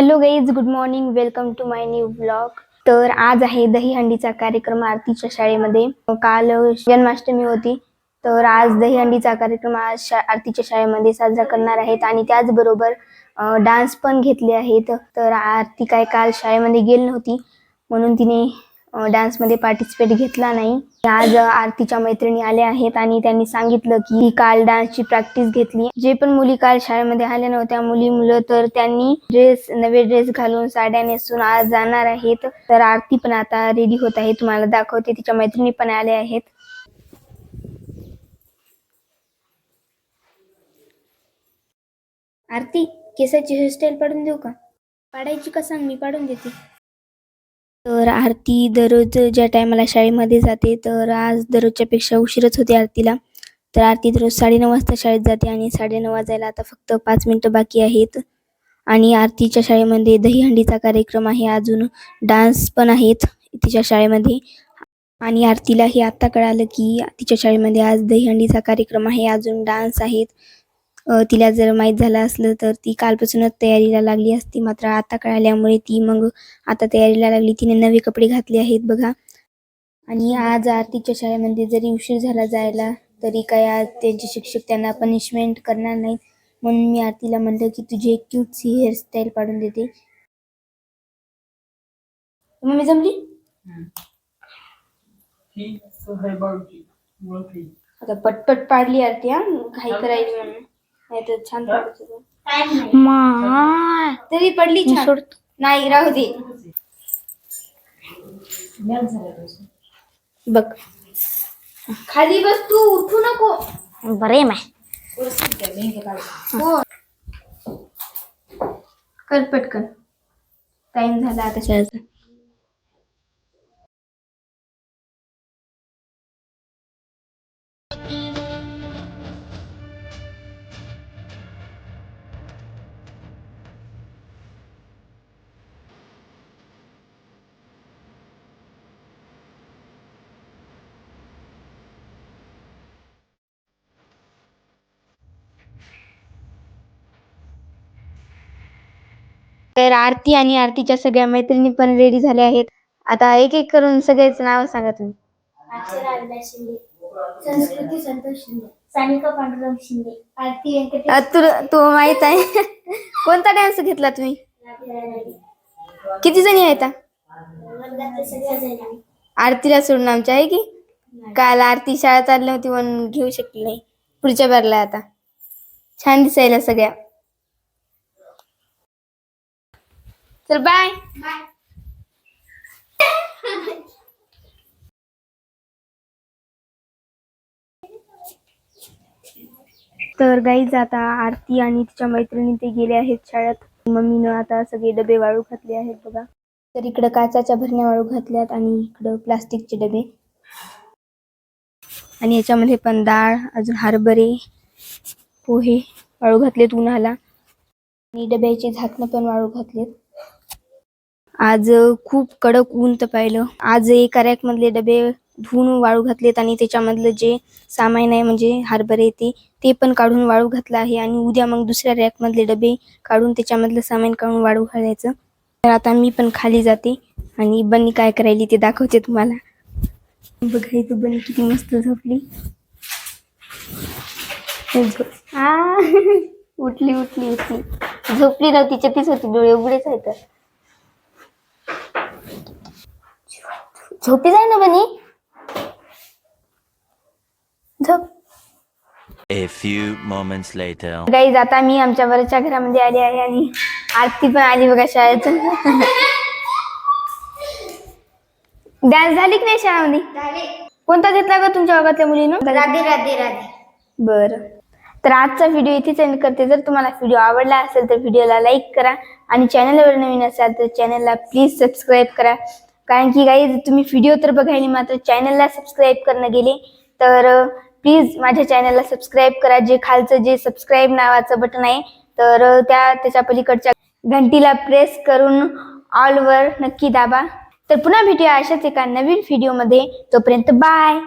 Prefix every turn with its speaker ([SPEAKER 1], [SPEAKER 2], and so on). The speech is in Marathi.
[SPEAKER 1] Hello guys good morning welcome to my new blog तर आज आहे दहीहंडीचा कार्यक्रम आरतीच्या शाळेमध्ये. काल जन्माष्टमी होती तर आज दहीहंडीचा कार्यक्रम आज शा आरतीच्या शाळेमध्ये साजरा करणार आहेत. आणि त्याचबरोबर डान्स पण घेतले आहेत. तर आरती काय काल शाळेमध्ये गेली नव्हती म्हणून तिने डान्समध्ये पार्टिसिपेट घेतला नाही. आज आरतीच्या मैत्रिणी आल्या आहेत आणि त्यांनी सांगितलं की काल डान्सची प्रॅक्टिस घेतली. जे पण मुली काल शाळेमध्ये आल्या नव्हत्या मुली मुलं तर त्यांनी ड्रेस नवे ड्रेस घालून साड्या नेसून आज जाणार आहेत. तर आरती पण आता रेडी होत आहे तुम्हाला दाखवते. तिच्या मैत्रिणी पण आल्या आहेत. आरती केसाची हेअरस्टाईल पाडून देऊ का? पाडायची का सांग मी पाडून देते. तर आरती दररोज ज्या टायमाला शाळेमध्ये जाते तर आज दररोजच्यापेक्षा उशीरच होते आरतीला. तर आरती दररोज साडेनऊ वाजता शाळेत जाते आणि साडेनऊ वाजायला आता फक्त पाच मिनटं बाकी आहेत. आणि आरतीच्या शाळेमध्ये दहीहंडीचा कार्यक्रम आहे अजून डान्स पण आहेत तिच्या शाळेमध्ये. आणि आरतीला हे आत्ता कळालं की तिच्या शाळेमध्ये आज दहीहंडीचा कार्यक्रम आहे अजून डान्स आहेत. तिला जर माहीत झालं असलं तर ती कालपासूनच तयारीला लागली असती. मात्र आता कळाल्यामुळे ती मग आता तयारीला लागली. तिने नवे कपडे घातले आहेत बघा. आणि आज आरतीच्या शाळेमध्ये जरी उशीर झाला जायला तरी काय आज त्यांचे शिक्षक त्यांना पनिशमेंट करणार नाहीत. म्हणून मी आरतीला म्हणलं की तुझी एक क्यूटसी हेअरस्टाईल पाडून देते. मम्मी जमली? आता पटपट पाडली आरती हा. घाई करायची. म्हणून नाही तर छान पाडत होतो तरी पडली छान. नाही राहू दे. बघ. खाली बस तू उठू नको.
[SPEAKER 2] बरे माय
[SPEAKER 1] हो कर पटकन. टाइम झाला आता. शाळेचा तर आरती आणि आरतीच्या सगळ्या मैत्रिणी पण रेडी झाल्या आहेत. आता एक एक करून सगळेच नाव सांगा तुम्ही.
[SPEAKER 2] अक्षरा अविनाश शिंदे संस्कृती संतोष शिंदे सानिका पांडुरंग शिंदे आरती व्यंकटेश
[SPEAKER 1] अ, तुला तो माहीत आहे? कोणता डान्स घेतला तुम्ही? किती जणी आहेत? आ?
[SPEAKER 2] वर्गातले सगळ्या
[SPEAKER 1] आरतीला सोडून आमच्या आहे की? काल आरती शाळा चालली नव्हती म्हणून घेऊ शकली नाही. पुढच्या बारला आता. छान दिसायला सगळ्या. तर बाय. तर गाईज आता आरती आणि तिच्या मैत्रिणी ते गेले आहेत शाळेत. मम्मीनं आता सगळे डबे वाळू घातले आहेत बघा. तर इकडं काचाच्या भरण्या वाळू घातल्यात आणि इकडं प्लास्टिकचे डबे. आणि याच्यामध्ये पण डाळ अजून हरभरे पोहे वाळू घातलेत उन्हाला. आणि डब्याचे झाकणं पण वाळू घातलेत. आज खूप कडक ऊन पाहिलं. आज एका रॅक मधले डबे धुवून वाळू घातलेत आणि त्याच्यामधलं जे सामान आहे म्हणजे हरभरे ते ते पण काढून वाळू घातलं आहे आणि उद्या मग दुसऱ्या रॅक मधले डबे काढून त्याच्यामधलं सामान काढून वाळू घालायचं. तर आता मी पण खाली जाते आणि बनी काय करायली ते दाखवते तुम्हाला. बघा इथं बनी किती मस्त झोपली. उठली उठली उठली. झोपली नव्हती चतीच होती डोळे उघडेच आहेत. झोपी जाय ना बनी? झोप.
[SPEAKER 3] A few moments later.
[SPEAKER 1] Guys आता मी आमच्या वरच्या घरामध्ये आली आहे आणि आरती पण आली बघा शाळेत. डान्स झाली की नाही शाळेमध्ये कोणता घेतला का तुमच्या वर्गातल्या मुलीनं?
[SPEAKER 2] राधे राधे राधे.
[SPEAKER 1] बर. तर आजचा व्हिडिओ इथेच एंड करते. जर तुम्हाला व्हिडिओ आवडला असेल तर व्हिडिओला लाईक करा आणि चॅनलवर नवीन असाल तर चॅनलला प्लीज सबस्क्राईब करा. कारण की काही तुम्ही व्हिडिओ तर बघायला मात्र चॅनलला सबस्क्राईब करणं गेले तर प्लीज माझ्या चॅनलला सबस्क्राईब करा. जे खालचं जे सबस्क्राईब नावाचं बटन आहे तर त्या त्याच्या पलीकडच्या घंटीला प्रेस करून ऑलवर नक्की दाबा. तर पुन्हा भेटूया अशाच एका नवीन व्हिडिओमध्ये तोपर्यंत बाय